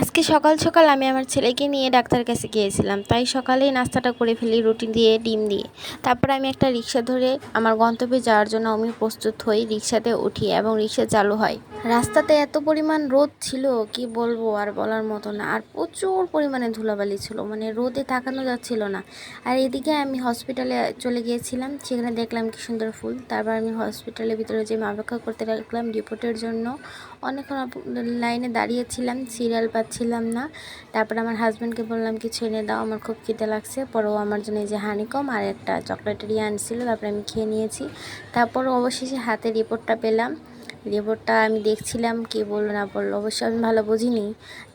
আজকে সকাল সকাল আমি আমার ছেলেকে নিয়ে ডাক্তার কাছে গিয়েছিলাম। তাই সকালেই নাস্তাটা করে ফেলি, রুটি দিয়ে, ডিম দিয়ে। তারপর আমি একটা রিক্সা ধরে আমার গন্তব্যে যাওয়ার জন্য আমি প্রস্তুত হই রিক্সাতে উঠি এবং রিক্সা চালু হয়। রাস্তাতে এত পরিমাণ রোদ ছিল, কি বলব আর বলার মতো না। আর প্রচুর পরিমাণে ধুলাবালি ছিল মানে রোদে তাকানো যাচ্ছিল না। আর এদিকে আমি হসপিটালে চলে গিয়েছিলাম, সেখানে দেখলাম কি সুন্দর ফুল। তারপর আমি হসপিটালের ভিতরে যে অপেক্ষা করতে লাগলাম, রিপোর্টের জন্য। অনেকক্ষণ লাইনে দাঁড়িয়েছিলাম, সিরিয়াল পাচ্ছিলাম না। তারপর আমার হাজব্যান্ডকে বললাম কি, ছেড়ে দাও, আমার খুব খেতে লাগছে। পরেও আমার জন্য এই যে হানিকম আর একটা চকলেটেরিয়া আনছিল, তারপরে আমি খেয়ে নিয়েছি। তারপর অবশেষে হাতে রিপোর্টটা পেলাম। রিপোর্টটা আমি দেখছিলাম, কি বলল না বলল, অবশ্য আমি ভালো বুঝিনি।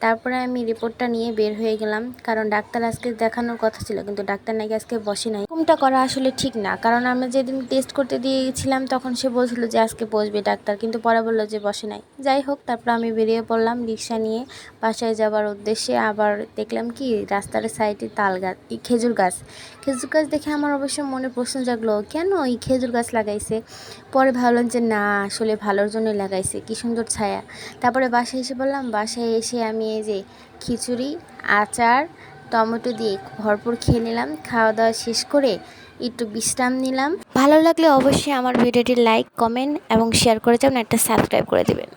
তারপরে আমি রিপোর্টটা নিয়ে বের হয়ে গেলাম, কারণ ডাক্তার আজকে দেখানোর কথা ছিল, কিন্তু ডাক্তার নাকি আজকে বসে নাই। এরকমটা করা আসলে ঠিক না, কারণ আমরা যেদিন টেস্ট করতে দিয়ে গেছিলাম তখন সে বলছিল যে আজকে বসবে ডাক্তার, কিন্তু পরে বলল যে বসে নাই। যাই হোক, তারপর আমি বেরিয়ে পড়লাম রিক্সা নিয়ে, বাসায় যাবার উদ্দেশ্যে আবার দেখলাম কি, রাস্তার সাইডে তাল গাছ এই খেজুর গাছ। খেজুর গাছ দেখে আমার অবশ্য মনে প্রশ্ন জাগলো, কেন এই খেজুর গাছ লাগাইছে? পরে ভাবলাম যে না, আসলে ভালোর জন্য লাগাইছে, কি সুন্দর ছায়া। তারপরে বাসায় এসে বললাম, বাসায় এসে আমি এই যে খিচুড়ি, আচার, টমেটো দিয়ে ভরপুর খেয়ে নিলাম, খাওয়া দাওয়া শেষ করে একটু বিশ্রাম নিলাম। ভালো লাগলে অবশ্যই আমার ভিডিওটি লাইক, কমেন্ট এবং শেয়ার করে যাবেন, একটা সাবস্ক্রাইব করে দেবেন।